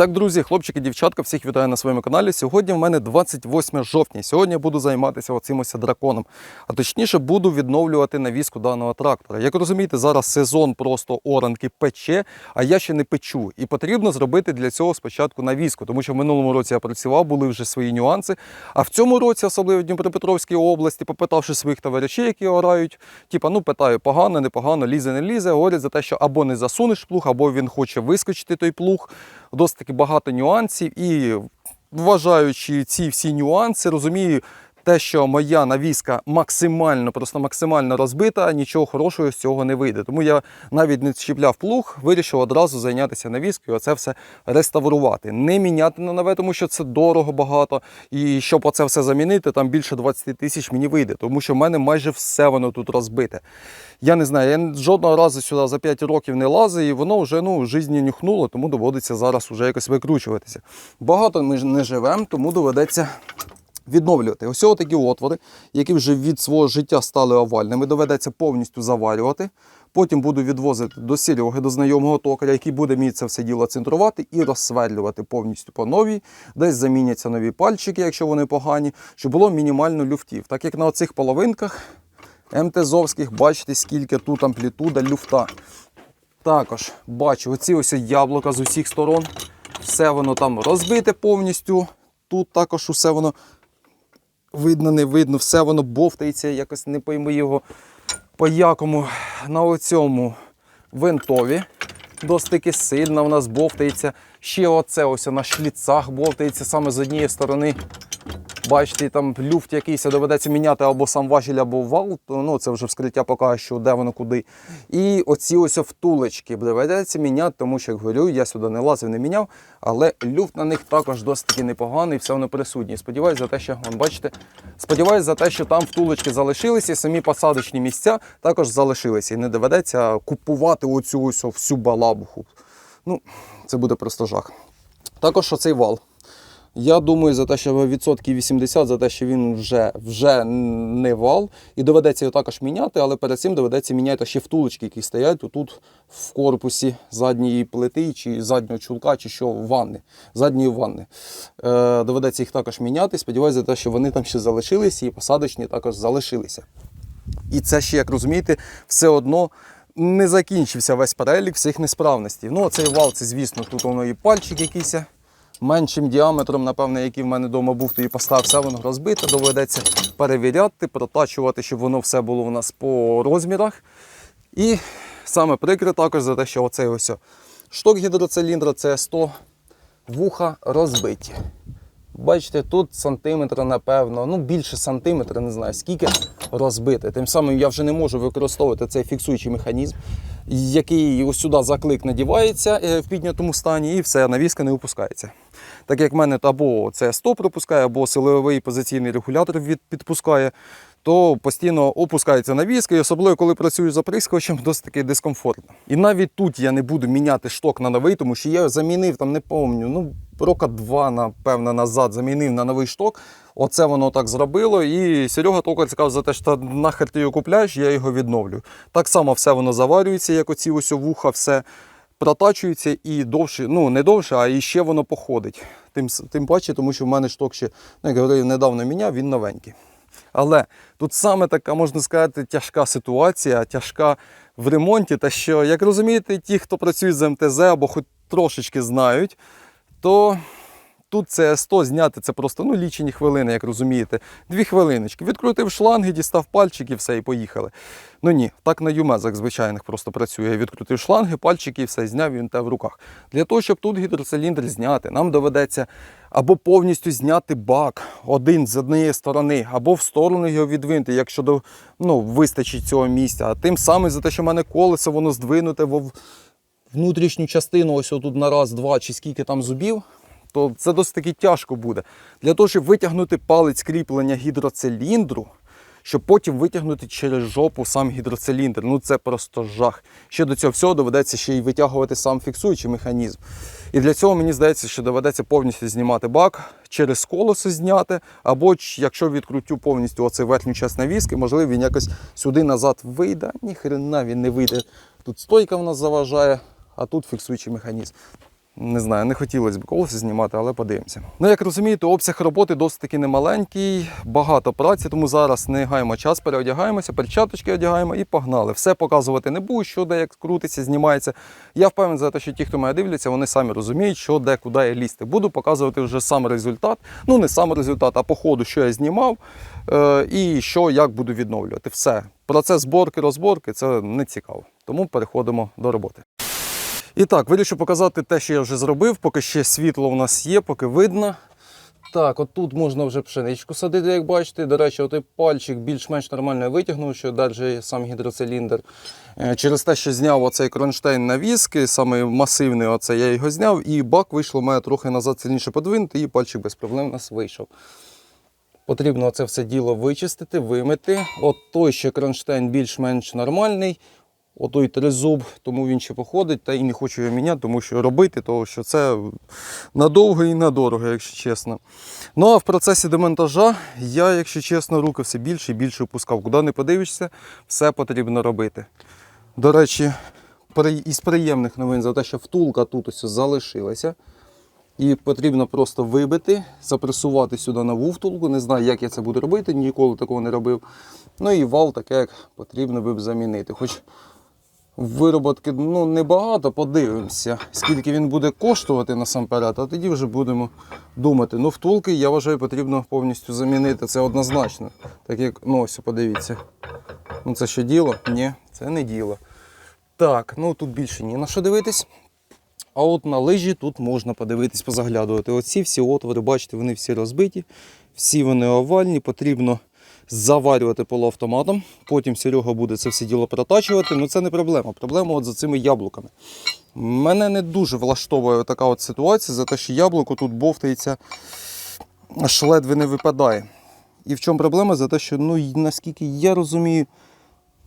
так, друзі, хлопчики, дівчатка, всіх вітаю на своєму каналі. Сьогодні в мене 28 жовтня. Сьогодні я буду займатися оцим ось драконом. А точніше, буду відновлювати навіску даного трактора. Як розумієте, зараз сезон просто оранки пече, а я ще не печу. І потрібно зробити для цього спочатку навіску, тому що в минулому році я працював, були вже свої нюанси. А в цьому році, особливо в Дніпропетровській області, попитавши своїх товаришів, які орають, типа, ну питаю, погано, непогано, лізе, не лізе. Говорять за те, що або не засунеш плуг, або він хоче вискочити той плуг. Досить таки багато нюансів. І вважаючи ці всі нюанси, розумію. Те, що моя навіска максимально, просто максимально розбита, нічого хорошого з цього не вийде. Тому я навіть не чіпляв плуг, вирішив одразу зайнятися навіскою, оце все реставрувати. Не міняти на нове, тому що це дорого багато. І щоб оце все замінити, там більше 20 тисяч мені вийде, тому що в мене майже все воно тут розбите. Я не знаю, я жодного разу сюди за 5 років не лазив, і воно вже ну, житті нюхнуло, тому доводиться зараз вже якось викручуватися. Багато ми не живемо, тому доведеться відновлювати. Ось такі отвори, які вже від свого життя стали овальними, доведеться повністю заварювати. Потім буду відвозити до Сереги, до знайомого токаря, який буде мені це все діло центрувати і розсверлювати повністю по новій. Десь заміняться нові пальчики, якщо вони погані, щоб було мінімально люфтів. Так як на оцих половинках МТЗовських, бачите, скільки тут амплітуда люфта. Також бачу оці ось яблука з усіх сторон. Все воно там розбите повністю. Тут також усе воно видно, не видно, все воно бовтається, якось не пойми його по якому на оцьому винтові. Досить сильно в нас бовтається. Ще оце ось на шліцах бовтається саме з однієї сторони. Бачите, там люфт якийсь доведеться міняти або сам важіль, або вал. Ну, це вже вскриття покаже, що де воно куди. І оці ось втулочки доведеться міняти, тому що, як говорю, я сюди не лазив, не міняв, але люфт на них також досить таки непоганий, все воно присутнє. Сподіваюсь за те, що вон, бачите, сподіваюсь за те, що там втулочки залишилися, і самі посадочні місця також залишилися. І не доведеться купувати оцю ось всю балабуху. Ну, це буде просто жах. Також оцей вал. Я думаю, за те, що відсотків 80, за те, що він вже вже не вал, і доведеться його також міняти, але перед цим доведеться міняти ще втулочки, які стоять тут в корпусі задньої плити, чи заднього чулка, чи що ванни, задньої ванни. Е, доведеться їх також міняти. Сподіваюся, за те, що вони там ще залишилися, і посадочні також залишилися. І це ще, як розумієте, все одно. Не закінчився весь перелік всіх несправностей. Ну, цей вал, це, звісно, тут воно і пальчик якийсь меншим діаметром, напевне, який в мене вдома був, то і поставив, все воно розбите. Доведеться перевіряти, протачувати, щоб воно все було у нас по розмірах. І саме прикре також за те, що оцей ось шток гідроциліндра це 100 вуха розбиті. Бачите, тут сантиметра, напевно, ну більше сантиметра, не знаю скільки розбите. Тим самим я вже не можу використовувати цей фіксуючий механізм, який ось сюди заклик надівається е, в піднятому стані, і все, навіска не опускається. Так як в мене або це 100 пропускає, або силовий позиційний регулятор підпускає, то постійно опускається навіска, і особливо коли працюю за прискочем, досить таки дискомфортно. І навіть тут я не буду міняти шток на новий, тому що я замінив там, не пам'ятаю, ну рока два, напевно, назад замінив на новий шток. Оце воно так зробило. І Серега токар сказав за те, що нахер ти його купляєш, я його відновлю. Так само все воно заварюється, як оці ось вуха, все протачується і довше, ну не довше, а і ще воно походить. Тим, тим паче, тому що в мене шток ще, ну, як говорив, недавно міняв, він новенький. Але тут саме така, можна сказати, тяжка ситуація, тяжка в ремонті, та що, як розумієте, ті, хто працює з МТЗ або хоч трошечки знають, то тут це 100 зняти це просто ну, лічені хвилини, як розумієте. Дві хвилиночки. Відкрутив шланги, дістав пальчики, все, і поїхали. Ну ні, так на юмезах звичайних просто працює. Відкрутив шланги, пальчики, все, зняв він те в руках. Для того, щоб тут гідроциліндр зняти, нам доведеться або повністю зняти бак один з однієї сторони, або в сторону його відвинути, якщо до, ну, вистачить цього місця. А тим самим за те, що в мене колесо, воно здвинуте в внутрішню частину, ось отут на раз, два чи скільки там зубів, то це досить таки тяжко буде. Для того, щоб витягнути палець кріплення гідроциліндру, щоб потім витягнути через жопу сам гідроциліндр. Ну це просто жах. Ще до цього всього доведеться ще й витягувати сам фіксуючий механізм. І для цього мені здається, що доведеться повністю знімати бак, через колесо зняти, або якщо відкрутю повністю оцей верхню часть навіски, можливо, він якось сюди назад вийде. Ні хрена він не вийде. Тут стойка в нас заважає, а тут фіксуючий механізм. Не знаю, не хотілося б колеса знімати, але подивимося. Ну, як розумієте, обсяг роботи досить таки немаленький, багато праці, тому зараз не гаємо час, переодягаємося, перчаточки одягаємо і погнали. Все показувати не буду, що де як крутиться, знімається. Я впевнений за те, що ті, хто мене дивляться, вони самі розуміють, що де, куди я лізти. Буду показувати вже сам результат. Ну, не сам результат, а по ходу, що я знімав е, і що як буду відновлювати. Все. Процес зборки, розборки це не цікаво. Тому переходимо до роботи. І так, вирішив показати те, що я вже зробив, поки ще світло у нас є, поки видно. Так, от тут можна вже пшеничку садити, як бачите. До речі, той пальчик більш-менш нормально витягнув, що держить сам гідроциліндр. Е, Через те, що зняв оцей кронштейн навіски, саме масивний, оце, я його зняв, і бак вийшло мене трохи назад сильніше подвинути, і пальчик без проблем у нас вийшов. Потрібно це все діло вичистити, вимити. От той ще кронштейн більш-менш нормальний. Отой тризуб, тому він ще походить, та і не хочу його міняти, тому що робити, тому що це надовго і надорого, якщо чесно. Ну а в процесі демонтажа я, якщо чесно, руки все більше і більше опускав. Куди не подивишся, все потрібно робити. До речі, із приємних новин за те, що втулка тут ось залишилася. І потрібно просто вибити, запресувати сюди нову втулку. Не знаю, як я це буду робити, ніколи такого не робив. Ну і вал таке, як потрібно би замінити. Хоч вироботки ну, небагато, подивимося, скільки він буде коштувати насамперед, а тоді вже будемо думати. Ну, втулки, я вважаю, потрібно повністю замінити. Це однозначно. Так як, ну ось, подивіться. Ну це що діло? Ні, це не діло. Так, ну тут більше ні на що дивитись. А от на лижі тут можна подивитись, позаглядувати. Оці всі отвори, бачите, вони всі розбиті, всі вони овальні, потрібно заварювати полуавтоматом. Потім Серега буде це все діло протачувати. Ну це не проблема. Проблема от за цими яблуками. Мене не дуже влаштовує така от ситуація, за те, що яблуко тут бовтається, аж ледве не випадає. І в чому проблема? За те, що, ну, наскільки я розумію,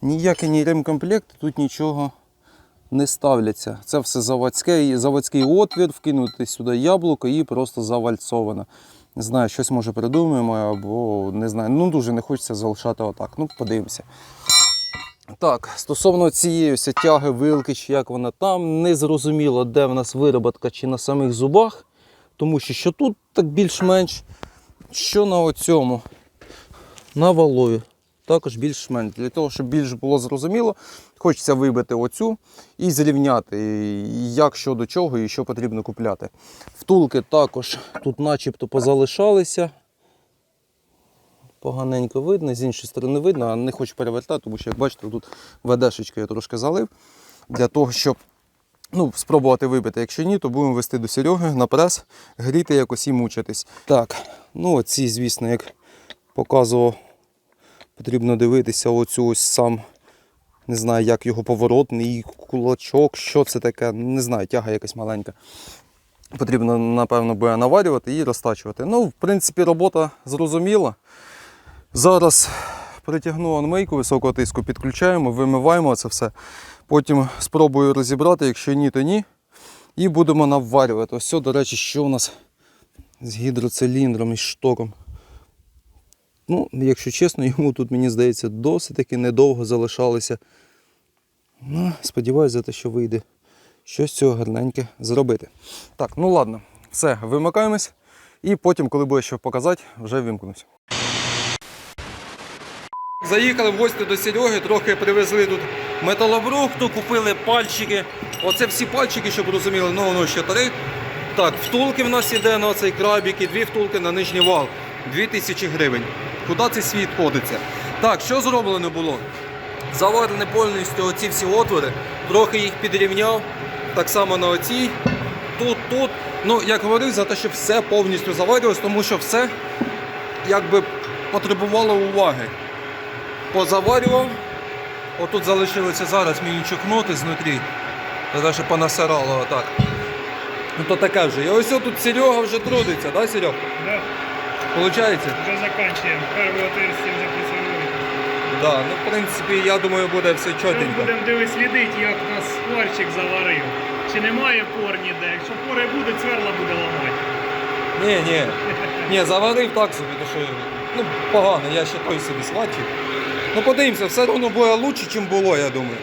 ніякий ні ремкомплект тут нічого не ставляться. Це все заводське, заводський отвір, вкинути сюди яблуко і просто завальцовано. Не знаю, щось може придумаємо, або не знаю. Ну дуже не хочеться залишати отак. Ну, подивимося. Так, стосовно цієї ось тяги вилки, чи як вона там, не зрозуміло, де в нас вироботка, чи на самих зубах. Тому що що тут так більш-менш, що на оцьому, на валові. Також більш-менш. Для того, щоб більш було зрозуміло, хочеться вибити оцю і зрівняти, як що до чого і що потрібно купляти. Втулки також тут начебто позалишалися. Поганенько видно, з іншої сторони видно, а не хочу перевертати, тому що, як бачите, тут ведешечка я трошки залив для того, щоб ну, спробувати вибити. Якщо ні, то будемо вести до Сереги на прес, гріти якось і мучитись. Так, ну оці, звісно, як показував, потрібно дивитися оцю ось сам, не знаю, як його поворотний кулачок, що це таке, не знаю, тяга якась маленька. Потрібно, напевно, буде наварювати і розтачувати. Ну, в принципі, робота зрозуміла. Зараз притягну анмейку високого тиску, підключаємо, вимиваємо це все. Потім спробую розібрати, якщо ні, то ні. І будемо наварювати. Ось, до речі, що у нас з гідроциліндром і штоком. Ну, якщо чесно, йому тут, мені здається, досить таки недовго залишалося. Ну, сподіваюся, за те, що вийде щось цього гарненьке зробити. Так, ну ладно, все, вимикаємось. І потім, коли буде що показати, вже вимкнусь. Заїхали в гості до Сереги, трохи привезли тут металобрухту, купили пальчики. Оце всі пальчики, щоб розуміли, ну воно ще три. Так, втулки в нас іде на цей крабік і дві втулки на нижній вал. 2000 гривень. Куди цей світ ходиться? Так, що зроблено було? Заварені повністю оці всі отвори, трохи їх підрівняв. Так само на оцій, тут, тут. Ну, як говорив, за те, щоб все повністю заварювалось, тому що все якби потребувало уваги. Позаварював. Отут залишилося зараз мені чухнути знутрі. Те, що понасирало отак. Ну то таке вже. І ось тут Серега вже трудиться, да, Серег? Да, Получається? уже заканчиваем. Первое отверстие вже присягнули. Да, ну в принципі, я думаю, буде все чотенько. будемо дивись слідити, як нас сварщик заварив. Чи немає пор ніде? Якщо пори буде, цверла буде ламати. Ні, ні. Ні, заварив так собі, то що ну, погано, я ще той собі свачив. Ну подивимося, все одно буде краще, ніж було, я думаю.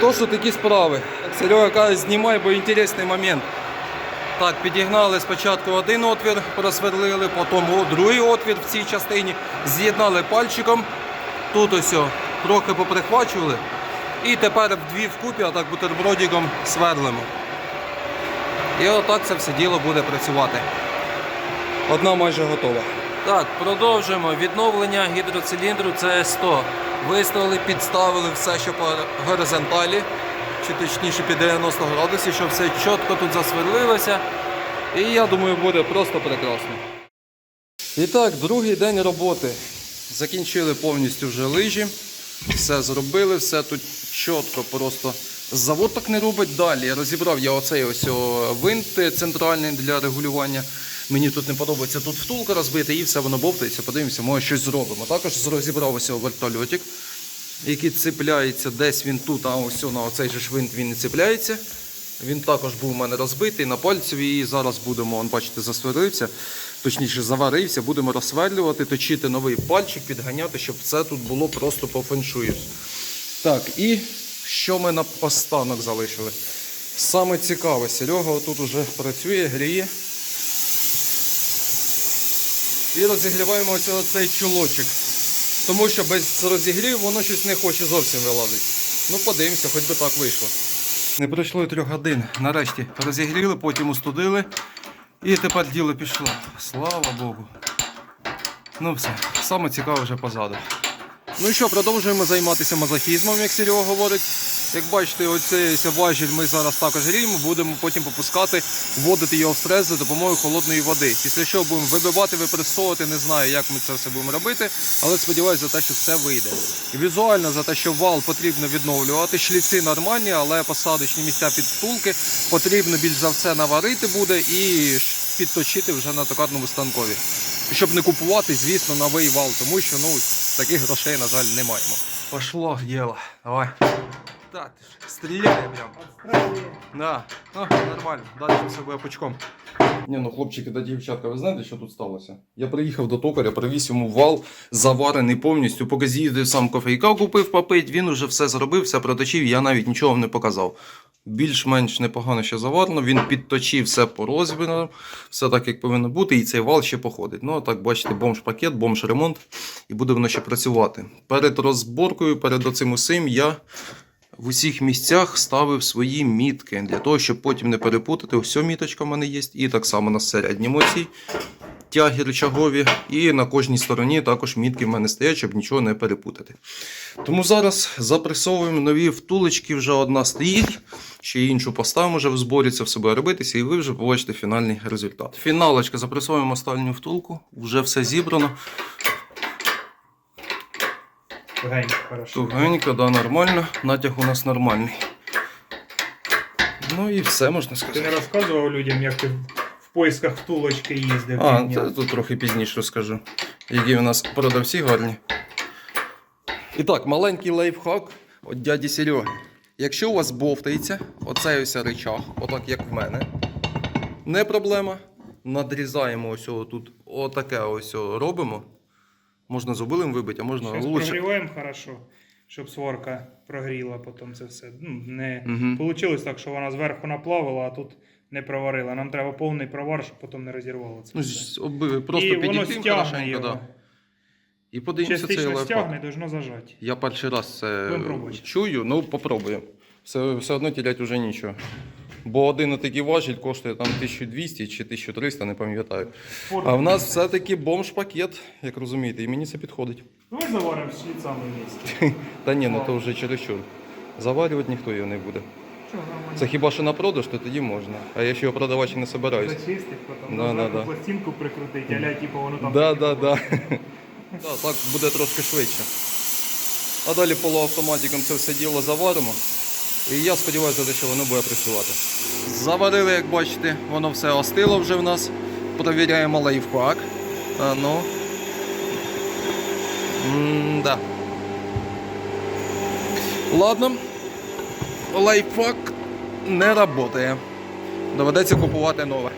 То, що такі справи. Серега каже, знімай, бо інтересний момент. Так, підігнали спочатку один отвір, просверлили, потім другий отвір в цій частині, з'єднали пальчиком. Тут ось трохи поприхвачували. І тепер вдві вкупі, а так бутербродиком сверлимо. І отак це все діло буде працювати. Одна майже готова. Так, продовжуємо відновлення гідроциліндру CS100. Виставили, підставили все, що по горизонталі, чи точніше під 90 градусів, щоб все чітко тут засверлилося. І я думаю, буде просто прекрасно. І так, другий день роботи. Закінчили повністю вже лижі. Все зробили, все тут чітко, просто завод так не робить далі. Розібрав я оцей ось винт центральний для регулювання. Мені тут не подобається тут втулка розбита і все воно бовтається. Подивимося, може щось зробимо. Також розібрав ось вертольотик, який цепляється десь він тут, а ось на оцей же ж винт він не цепляється. Він також був у мене розбитий на пальцеві і зараз будемо, он, бачите, засварився, точніше заварився, будемо розсверлювати, точити новий пальчик, підганяти, щоб це тут було просто по феншую. Так, і що ми на останок залишили? Саме цікаве, Серега отут уже працює, гріє. І розігріваємо ось цей чулочок. Тому що без розігрів воно щось не хоче зовсім вилазити. Ну подивимося, хоч би так вийшло. Не пройшло і трьох годин. Нарешті розігріли, потім устудили. І тепер діло пішло. Слава Богу. Ну все, саме цікаве вже позаду. Ну і що, продовжуємо займатися мазохізмом, як Серега говорить. Як бачите, оцей важіль ми зараз також гріємо, будемо потім попускати, вводити його в стрес за допомогою холодної води. Після чого будемо вибивати, випресовувати, не знаю, як ми це все будемо робити, але сподіваюся за те, що все вийде. Візуально за те, що вал потрібно відновлювати, шліци нормальні, але посадочні місця під втулки потрібно більш за все наварити буде і підточити вже на токарному станкові. Щоб не купувати, звісно, новий вал, тому що ну, таких грошей, на жаль, не маємо. Пошло діло. Давай. Так, ти ж стріляє прям. Да. Ну, нормально. Далі все буде пучком. Ні, ну хлопчики та дівчатка, ви знаєте, що тут сталося? Я приїхав до токаря, привіз йому вал, заварений повністю. Поки з'їздив сам кофейка купив попить, він уже все зробив, все проточив, я навіть нічого не показав. Більш-менш непогано ще заварено, він підточив все по розміру, все так, як повинно бути, і цей вал ще походить. Ну, а так, бачите, бомж-пакет, бомж-ремонт, і буде воно ще працювати. Перед розборкою, перед оцим усім я в усіх місцях ставив свої мітки для того, щоб потім не перепутати. Ось міточка в мене є, і так само на середньому цій тяги рычагові. І на кожній стороні також мітки в мене стоять, щоб нічого не перепутати. Тому зараз запресовуємо нові втулочки, вже одна стоїть, ще іншу поставимо вже в зборі, це все буде робитися, і ви вже побачите фінальний результат. Фіналочка, запресовуємо останню втулку, вже все зібрано. Тугенько, хорошо. Тугенько, да, нормально. Натяг у нас нормальний. Ну і все можна сказати. Ти не розказував людям, як ти в поисках втулочки їздив? А, це тут трохи пізніше розкажу. Які у нас продавці гарні. І так, маленький лайфхак від дяді Сереги. Якщо у вас бовтається оцей ось речах, отак як в мене, не проблема. Надрізаємо ось тут, отаке ось робимо. Можна зубилим вибити, а можна Зараз лучше. прогріваємо хорошо, щоб сварка прогріла потім це все. Ну, не Мгм. Получилось так, що вона зверху наплавила, а тут не проварила. Нам треба повний провар, щоб потім не розірвало це. Ну, все. з- оби- просто І воно стягне хорошенько, його. да. І подивимося цей Частично лайфхак. стягне, должно зажати. Я перший раз це Будемо пробувати. чую, ну попробуємо. Все, все одно тірять вже нічого. Бо один такий важіль коштує там 1200 чи 1300, не пам'ятаю. А в нас все-таки бомж-пакет, як розумієте, і мені це підходить. Ну, заваримо з шліцами вместе. Та ні, ну то вже чересчур. Заварювати ніхто його не буде. Нормально? Це хіба що на продаж, то тоді можна. А я ще його продавати не собираюсь. Зачистить, потім Да, да, да, да. пластинку прикрутить, аля, типу, воно там. Да, да, да. Да, так буде трошки швидше. А далі полуавтоматиком це все діло заваримо. І я сподіваюся, що воно буде працювати. Заварили, як бачите, воно все остило вже в нас. Провіряємо лайфхак. А ну. М-да. Ладно. Лайфхак не працює. Доведеться купувати нове.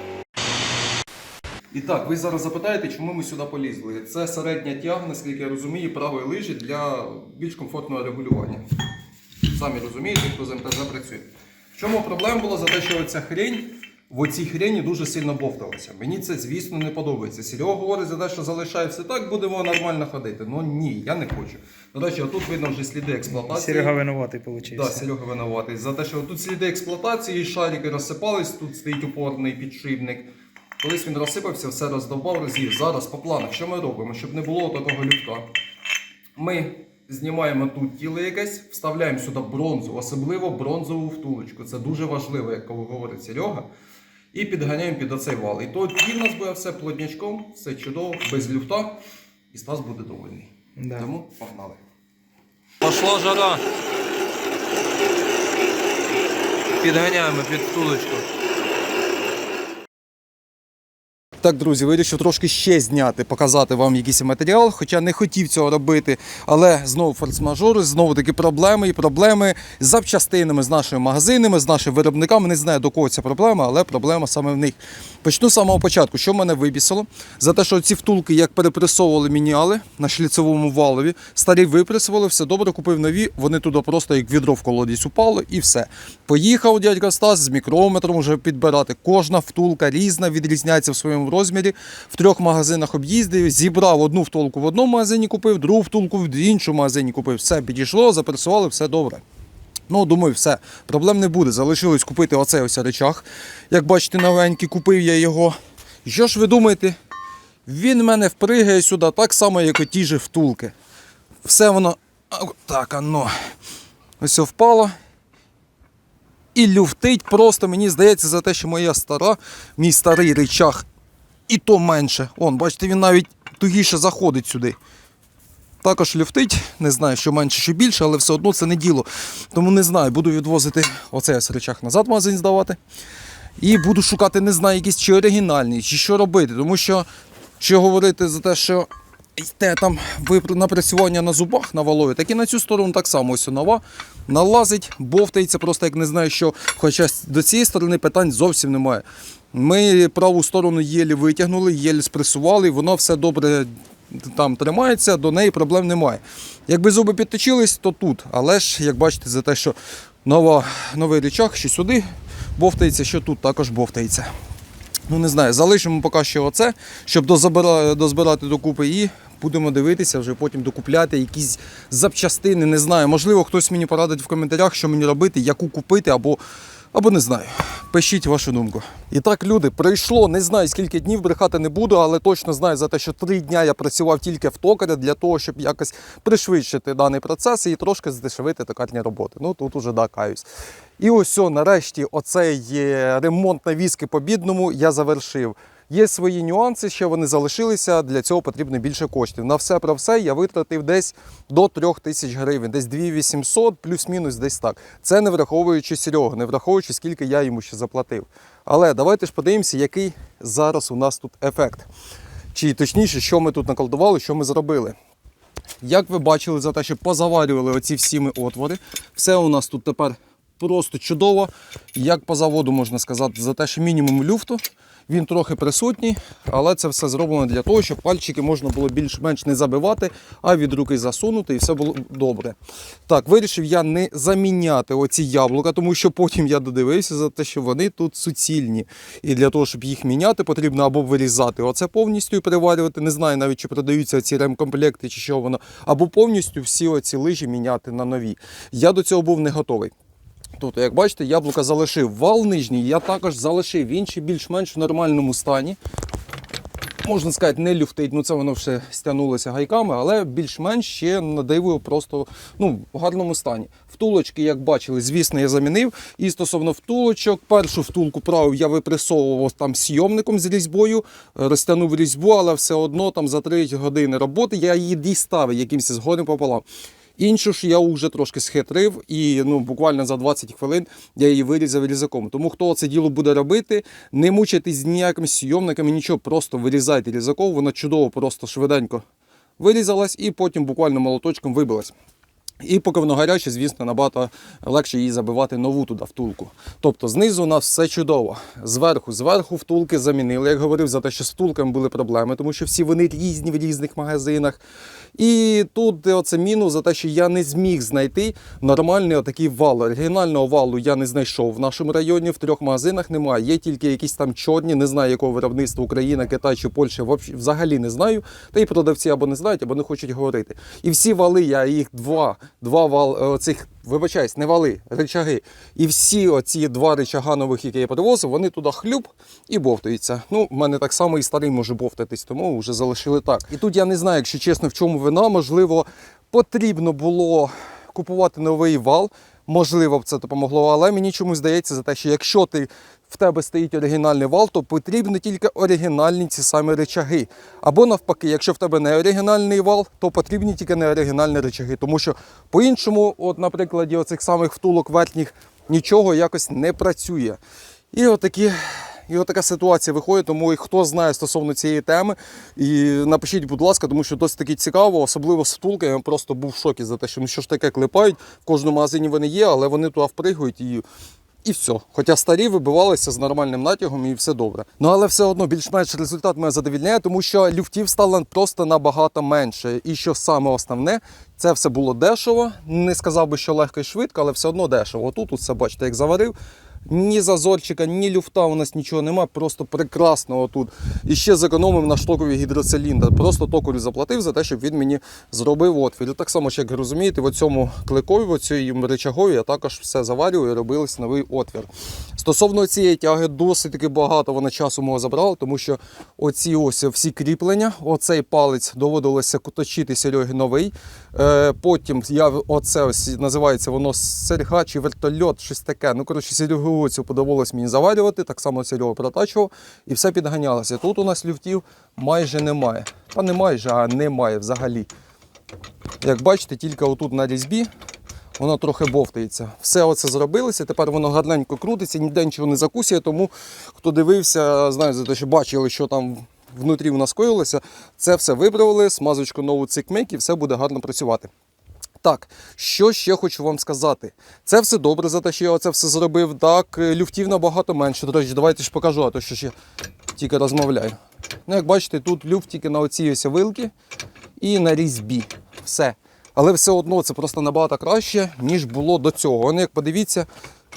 І так, ви зараз запитаєте, чому ми сюди полізли. Це середня тяг, наскільки я розумію, правої лижі для більш комфортного регулювання. Самі розумієте, хто з МТЗ працює. В чому проблема була за те, що оця хрень в оцій хрені дуже сильно бовталася. Мені це, звісно, не подобається. Серега говорить за те, що залишає все так, будемо нормально ходити. Ну ні, я не хочу. До речі, отут видно вже сліди експлуатації. Серега винуватий виходить. Да, Серега винуватий. За те, що тут сліди експлуатації, шарики розсипались, тут стоїть упорний підшипник. Колись він розсипався, все роздовбав, роз'їв. Зараз по планах, що ми робимо, щоб не було такого людка. Ми знімаємо тут тіло якесь, вставляємо сюди бронзу, особливо бронзову втулочку. Це дуже важливо, як говорить Серега. І підганяємо під оцей вал. І тоді в нас буде все плотнячком, все чудово, без люфта, і Стас буде довольний. Да. Тому погнали. Пошла жара. Підганяємо під втулочку. Так, друзі, вирішив трошки ще зняти, показати вам якийсь матеріал, хоча не хотів цього робити. Але знову форс-мажори, знову таки проблеми і проблеми з запчастинами, з нашими магазинами, з нашими виробниками. Не знаю до кого ця проблема, але проблема саме в них. Почну з самого початку. Що мене вибісило? За те, що ці втулки, як перепресовували, міняли на шліцевому валові, старі випресували, все добре, купив нові, вони туди просто як відро в колодязь упало і все. Поїхав дядька Стас з мікрометром вже підбирати. Кожна втулка різна, відрізняється в своєму розмірі. В трьох магазинах об'їздив, зібрав одну втулку в одному магазині купив, другу втулку в іншому магазині купив. Все підійшло, запресували, все добре. Ну, думаю, все, проблем не буде. Залишилось купити оцей ось речах. Як бачите, новенький, купив я його. Що ж ви думаєте? Він мене впригає сюди так само, як і ті ж втулки. Все воно. Так, ано. Ось впало. І люфтить просто, мені здається, за те, що моя стара, мій старий речах, і то менше. Он, бачите, він навіть тугіше заходить сюди. Також люфтить, не знаю, що менше, що більше, але все одно це не діло. Тому не знаю, буду відвозити оцей ось назад магазин здавати. І буду шукати, не знаю, якісь чи оригінальні, чи що робити. Тому що, чи говорити за те, що йде там напрацювання на зубах на валові, так і на цю сторону так само ось нова. Налазить, бовтається, просто як не знаю що. Хоча до цієї сторони питань зовсім немає. Ми праву сторону єлі витягнули, єлі спресували, воно все добре там тримається, до неї проблем немає. Якби зуби підточились, то тут. Але ж, як бачите, за те, що нова, новий річах, що сюди бовтається, що тут також бовтається. Ну не знаю, залишимо поки що оце, щоб дозбирати докупи і будемо дивитися, вже потім докупляти якісь запчастини. Не знаю. Можливо, хтось мені порадить в коментарях, що мені робити, яку купити, або, або не знаю. Пишіть вашу думку. І так, люди, прийшло, не знаю скільки днів брехати не буду, але точно знаю за те, що три дня я працював тільки в токаря для того, щоб якось пришвидшити даний процес і трошки здешевити токарні роботи. Ну тут уже да, каюсь. І ось нарешті оцей ремонт ремонт навіски по бідному я завершив. Є свої нюанси, ще вони залишилися. Для цього потрібно більше коштів. На все про все я витратив десь до 3 тисяч гривень, десь 2800, плюс-мінус десь так. Це не враховуючи Серегу, не враховуючи, скільки я йому ще заплатив. Але давайте ж подивимося, який зараз у нас тут ефект. Чи точніше, що ми тут наколдували, що ми зробили. Як ви бачили, за те, що позаварювали оці всі ми отвори, все у нас тут тепер просто чудово. Як по заводу можна сказати, за те, що мінімум люфту, він трохи присутній, але це все зроблено для того, щоб пальчики можна було більш-менш не забивати, а від руки засунути і все було добре. Так, вирішив я не заміняти оці яблука, тому що потім я додивився за те, що вони тут суцільні. І для того, щоб їх міняти, потрібно або вирізати оце повністю і приварювати. Не знаю навіть, чи продаються ці ремкомплекти, чи що воно, або повністю всі оці лижі міняти на нові. Я до цього був не готовий. Тобто, як бачите, яблука залишив вал нижній, я також залишив інші більш-менш в нормальному стані. Можна сказати, не люфтить, ну це воно вже стягнулося гайками, але більш-менш ще на диво просто ну, в гарному стані. Втулочки, як бачили, звісно, я замінив. І стосовно втулочок, першу втулку правив я випресовував там сйомником з різьбою, е, розтягнув різьбу, але все одно там за 3 години роботи я її діставив якимось згодом пополам. Іншу ж я вже трошки схитрив, і ну буквально за 20 хвилин я її вирізав різаком. Тому хто це діло буде робити, не мучайтесь ніякими сйомниками, нічого, просто вирізайте різаком, вона чудово, просто швиденько вирізалась і потім буквально молоточком вибилась. І поки воно гаряче, звісно, набагато легше її забивати нову туди втулку. Тобто знизу у нас все чудово. Зверху, зверху втулки замінили. Як говорив, за те, що з втулками були проблеми, тому що всі вони різні в різних магазинах. І тут оце мінус за те, що я не зміг знайти нормальний отакий вал. Оригінального валу я не знайшов в нашому районі. В трьох магазинах немає. Є тільки якісь там чорні, не знаю якого виробництва Україна, Китай чи Польща. Взагалі не знаю. Та й продавці або не знають, або не хочуть говорити. І всі вали, я їх два, два вал оцих, вибачаюсь, не вали, речаги. І всі оці два речага нових, які я привозив, вони туди хлюб і бовтаються. Ну, в мене так само і старий може бовтатись, тому вже залишили так. І тут я не знаю, якщо чесно, в чому вина. Можливо, потрібно було купувати новий вал. Можливо, б це допомогло, але мені чомусь здається за те, що якщо ти в тебе стоїть оригінальний вал, то потрібні тільки оригінальні ці самі речаги. Або навпаки, якщо в тебе не оригінальний вал, то потрібні тільки не оригінальні речаги. Тому що по-іншому, от на прикладі оцих самих втулок верхніх, нічого якось не працює. І отакі. І отака ситуація виходить, тому і хто знає стосовно цієї теми, і напишіть, будь ласка, тому що досить таки цікаво, особливо з втулками. Я просто був в шокі за те, що ну що ж таке клепають. В кожному магазині вони є, але вони туди впригують і. І все. Хоча старі вибивалися з нормальним натягом і все добре. Ну але все одно більш-менш результат мене задовільняє, тому що люфтів стало просто набагато менше. І що саме основне, це все було дешево. Не сказав би, що легко і швидко, але все одно дешево. Отут все бачите, як заварив. Ні зазорчика, ні люфта у нас нічого нема, просто прекрасно отут. І ще зекономив на штокові гідроциліндр. Просто токарю заплатив за те, щоб він мені зробив отвір. І так само, як розумієте, в цьому кликові, в цій речагові я також все заварював і робилось новий отвір. Стосовно цієї тяги, досить таки багато вона часу мого забрала, тому що оці ось всі кріплення, оцей палець доводилося точити Сереги новий. Е, потім я оце ось називається воно серга чи вертольот, щось таке. Ну, коротше, Серегу цю подобалось мені заварювати, так само Серега протачував і все підганялося. Тут у нас люфтів майже немає. Та не майже, а немає взагалі. Як бачите, тільки отут на різьбі воно трохи бовтається. Все оце зробилося, тепер воно гарненько крутиться, ніде нічого не закусує, тому хто дивився, знає за те, що бачили, що там внутрі у нас коїлося, це все виправили, смазочку нову цикмейк і все буде гарно працювати. Так, що ще хочу вам сказати? Це все добре за те, що я це все зробив. Так, е, люфтів набагато менше. До речі, давайте ж покажу, а то що ще тільки розмовляю. Ну, як бачите, тут люфт тільки на оцій ось вилки і на різьбі. Все. Але все одно це просто набагато краще, ніж було до цього. Воно, як подивіться,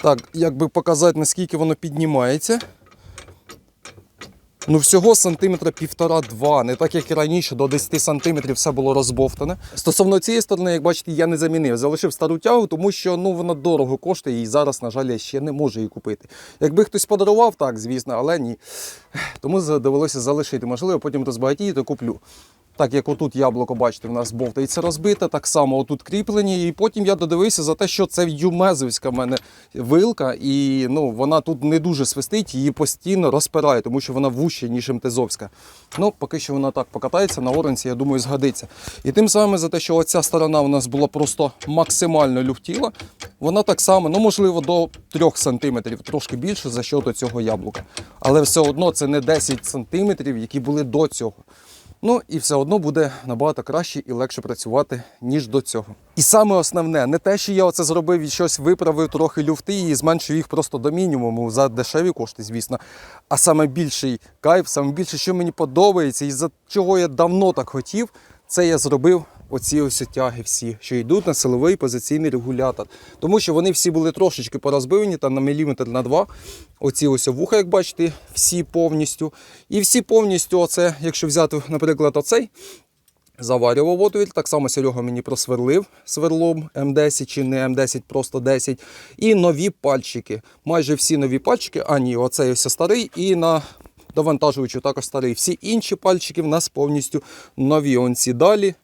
так, як би показати, наскільки воно піднімається. Ну, всього сантиметра півтора-два, не так як і раніше, до 10 сантиметрів все було розбовтане. Стосовно цієї сторони, як бачите, я не замінив. Залишив стару тягу, тому що ну, вона дорого коштує і зараз, на жаль, я ще не можу її купити. Якби хтось подарував, так, звісно, але ні. Тому довелося залишити. Можливо, потім розбагатію, то куплю. Так як отут яблуко, бачите, в нас бовтається розбите, так само отут кріплені. І потім я додивився за те, що це юмезовська в мене вилка, і ну, вона тут не дуже свистить, її постійно розпирає, тому що вона вужча, ніж МТЗовська. Ну, поки що вона так покатається на оранці, я думаю, згодиться. І тим самим за те, що оця сторона у нас була просто максимально люфтіла, вона так само, ну можливо, до 3 см, трошки більше за счет цього яблука. Але все одно це не 10 см, які були до цього. Ну і все одно буде набагато краще і легше працювати, ніж до цього. І саме основне, не те, що я оце зробив і щось виправив трохи люфти і зменшив їх просто до мінімуму за дешеві кошти, звісно. А саме більший кайф, саме більше, що мені подобається, і за чого я давно так хотів, це я зробив оці ось тяги всі, що йдуть на силовий позиційний регулятор. Тому що вони всі були трошечки порозбивані, там на міліметр на два. Оці ось вуха, як бачите, всі повністю. І всі повністю, оце, якщо взяти, наприклад, оцей. Заварював отвір, так само Серега мені просверлив сверлом М10 чи не М10, просто 10. І нові пальчики. Майже всі нові пальчики, а ні, оцей ось старий і на довантажувачу також старий. Всі інші пальчики в нас повністю нові. Он ці далі.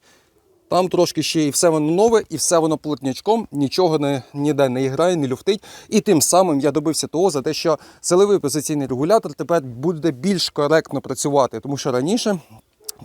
Там трошки ще і все воно нове, і все воно плотнячком, нічого не, ніде не грає, не люфтить. І тим самим я добився того за те, що силовий позиційний регулятор тепер буде більш коректно працювати, тому що раніше.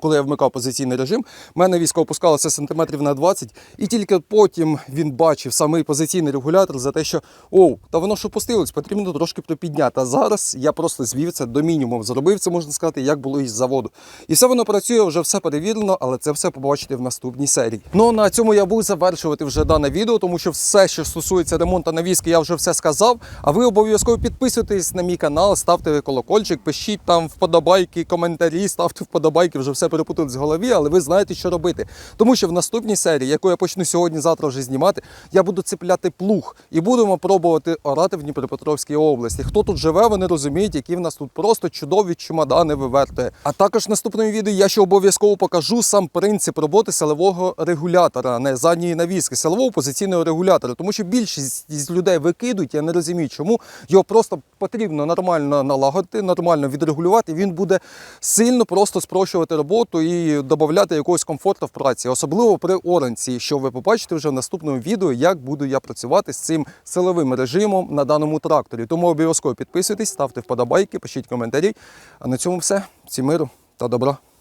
Коли я вмикав позиційний режим, в мене військо опускалося сантиметрів на 20, і тільки потім він бачив самий позиційний регулятор за те, що оу, та воно ж опустилось, потрібно трошки припідняти. А зараз я просто звів це до мінімуму, зробив це, можна сказати, як було із заводу. І все воно працює, вже все перевірено, але це все побачите в наступній серії. Ну на цьому я буду завершувати вже дане відео, тому що все, що стосується ремонту навіски, я вже все сказав. А ви обов'язково підписуйтесь на мій канал, ставте колокольчик, пишіть там вподобайки, коментарі, ставте вподобайки, вже все перепутали в голові, але ви знаєте, що робити. Тому що в наступній серії, яку я почну сьогодні-завтра вже знімати, я буду цепляти плуг і будемо пробувати орати в Дніпропетровській області. Хто тут живе, вони розуміють, які в нас тут просто чудові чемодани вивертує. А також в наступному відео я ще обов'язково покажу сам принцип роботи силового регулятора, не задньої навіски, силового позиційного регулятора. Тому що більшість з людей викидують, я не розумію, чому його просто потрібно нормально налагодити, нормально відрегулювати. і Він буде сильно просто спрощувати роботу і додати якогось комфорту в праці, особливо при оранці, що ви побачите вже в наступному відео, як буду я працювати з цим силовим режимом на даному тракторі. Тому обов'язково підписуйтесь, ставте вподобайки, пишіть коментарі. А на цьому все. Всім миру та добра.